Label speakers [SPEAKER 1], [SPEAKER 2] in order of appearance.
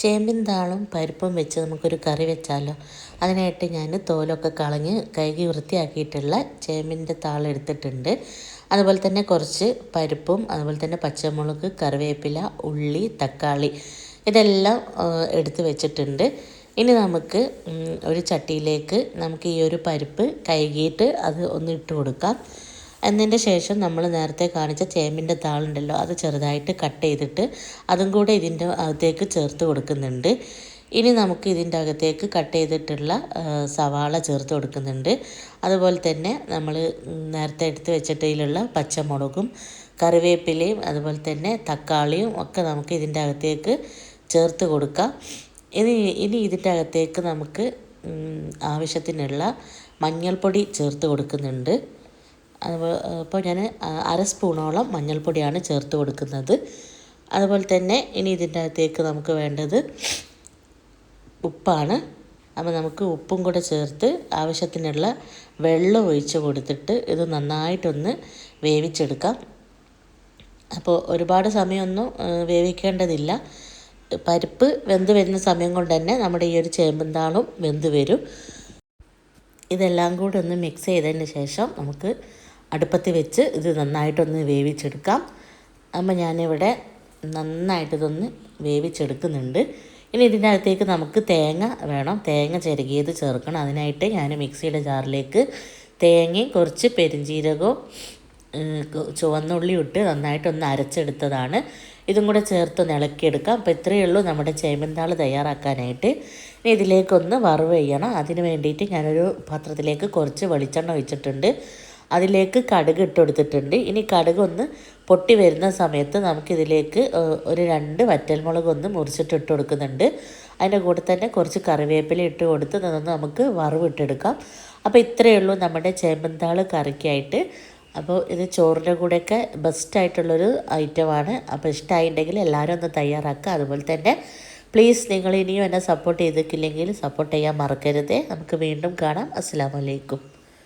[SPEAKER 1] ചേമ്പിൻ താളും പരിപ്പും വെച്ച് നമുക്കൊരു കറി വെച്ചാലോ. അതിനായിട്ട് ഞാൻ തോലൊക്കെ കളഞ്ഞ് കഴുകി വൃത്തിയാക്കിയിട്ടുള്ള ചേമ്പിന്റെ താളെടുത്തിട്ടുണ്ട് അതുപോലെ തന്നെ കുറച്ച് പരിപ്പും അതുപോലെ തന്നെ പച്ചമുളക് കറിവേപ്പില ഉള്ളി തക്കാളി ഇതെല്ലാം എടുത്ത് വെച്ചിട്ടുണ്ട്. ഇനി നമുക്ക് ഒരു ചട്ടിയിലേക്ക് നമുക്ക് ഈ ഒരു പരിപ്പ് കഴുകിയിട്ട് അത് ഒന്ന് ഇട്ട് കൊടുക്കാം. എന്നതിന്റെ ശേഷം നമ്മൾ നേരത്തെ കാണിച്ച ചേമ്പിന്റെ താളുണ്ടല്ലോ അത് ചെറുതായിട്ട് കട്ട് ചെയ്തിട്ട് അതും കൂടെ ഇതിന്റെ അകത്തേക്ക് ചേർത്ത് കൊടുക്കുന്നുണ്ട്. ഇനി നമുക്ക് ഇതിന്റെ അകത്തേക്ക് കട്ട് ചെയ്തിട്ടുള്ള സവാള ചേർത്ത് കൊടുക്കുന്നുണ്ട്. അതുപോലെ തന്നെ നമ്മൾ നേരത്തെ എടുത്ത് വെച്ചിട്ടതിലുള്ള പച്ചമുളകും കറിവേപ്പിലയും അതുപോലെ തന്നെ തക്കാളിയും ഒക്കെ നമുക്ക് ഇതിന്റെ അകത്തേക്ക് ചേർത്ത് കൊടുക്കാം. ഇനി ഇനി ഇതിന്റെ അകത്തേക്ക് നമുക്ക് ആവശ്യത്തിനുള്ള മഞ്ഞൾപ്പൊടി ചേർത്ത് കൊടുക്കുന്നുണ്ട്. അപ്പോൾ ഞാൻ അര സ്പൂണോളം മഞ്ഞൾപ്പൊടിയാണ് ചേർത്ത് കൊടുക്കുന്നത്. അതുപോലെ തന്നെ ഇനി ഇതിന്റെ അകത്തേക്ക് നമുക്ക് വേണ്ടത് ഉപ്പാണ്. അപ്പോൾ നമുക്ക് ഉപ്പും കൂടെ ചേർത്ത് ആവശ്യത്തിനുള്ള വെള്ളം ഒഴിച്ച് കൊടുത്തിട്ട് ഇത് നന്നായിട്ടൊന്ന് വേവിച്ചെടുക്കാം. അപ്പോൾ ഒരുപാട് സമയമൊന്നും വേവിക്കേണ്ടതില്ല. പരിപ്പ് വെന്ത് വരുന്ന സമയം കൊണ്ട് തന്നെ നമ്മുടെ ഈ ഒരു ചേമ്പന്താളും വെന്ത് വരും. ഇതെല്ലാം കൂടെ ഒന്ന് മിക്സ് ചെയ്തതിന് ശേഷം നമുക്ക് അടുപ്പത്ത് വെച്ച് ഇത് നന്നായിട്ടൊന്ന് വേവിച്ചെടുക്കാം. അപ്പോൾ ഞാനിവിടെ നന്നായിട്ടിതൊന്ന് വേവിച്ചെടുക്കുന്നുണ്ട്. ഇനി ഇതിന്റെ അകത്തേക്ക് നമുക്ക് തേങ്ങ വേണം. തേങ്ങ ചിരകിയത് ചേർക്കണം. അതിനായിട്ട് ഞാൻ മിക്സിയുടെ ജാറിലേക്ക് തേങ്ങയും കുറച്ച് പെരിഞ്ജീരകവും ചുവന്നുള്ളി ഇട്ട് നന്നായിട്ടൊന്ന് അരച്ചെടുത്തതാണ്. ഇതും കൂടെ ചേർത്ത് ഇളക്കിയെടുക്കാം. അപ്പോൾ ഇത്രയേ ഉള്ളൂ നമ്മുടെ ചേമ്പന്താൾ തയ്യാറാക്കാനായിട്ട്. ഇനി ഇതിലേക്കൊന്ന് വറവ് ചെയ്യണം. അതിന് വേണ്ടിയിട്ട് ഞാനൊരു പാത്രത്തിലേക്ക് കുറച്ച് വെളിച്ചെണ്ണ ഒഴിച്ചിട്ടുണ്ട്. അതിലേക്ക് കടുക് ഇട്ട് കൊടുത്തിട്ടുണ്ട് ഇനി കടുക് ഒന്ന് പൊട്ടി വരുന്ന സമയത്ത് നമുക്കിതിലേക്ക് ഒരു രണ്ട് വറ്റൽമുളക് ഒന്ന് മുറിച്ചിട്ട് ഇട്ട് കൊടുക്കുന്നുണ്ട് അതിന്റെ കൂടെ തന്നെ കുറച്ച് കറിവേപ്പില ഇട്ട് കൊടുത്ത് നമുക്ക് വറവിട്ടെടുക്കാം. അപ്പോൾ ഇത്രയേ ഉള്ളൂ നമ്മുടെ ചേമ്പന്താൾ കറിക്കായിട്ട്. അപ്പോൾ ഇത് ചോറിന്റെ കൂടെയൊക്കെ ബെസ്റ്റായിട്ടുള്ളൊരു ഐറ്റമാണ്. അപ്പോൾ ഇഷ്ടമായിട്ടുണ്ടെങ്കിൽ എല്ലാവരും ഒന്ന് തയ്യാറാക്കുക. അതുപോലെ തന്നെ പ്ലീസ് നിങ്ങൾ ഇനിയും എന്നെ സപ്പോർട്ട് ചെയ്തിട്ടില്ലെങ്കിൽ സപ്പോർട്ട് ചെയ്യാൻ മറക്കരുതേ. നമുക്ക് വീണ്ടും കാണാം. അസ്സാം വലൈക്കും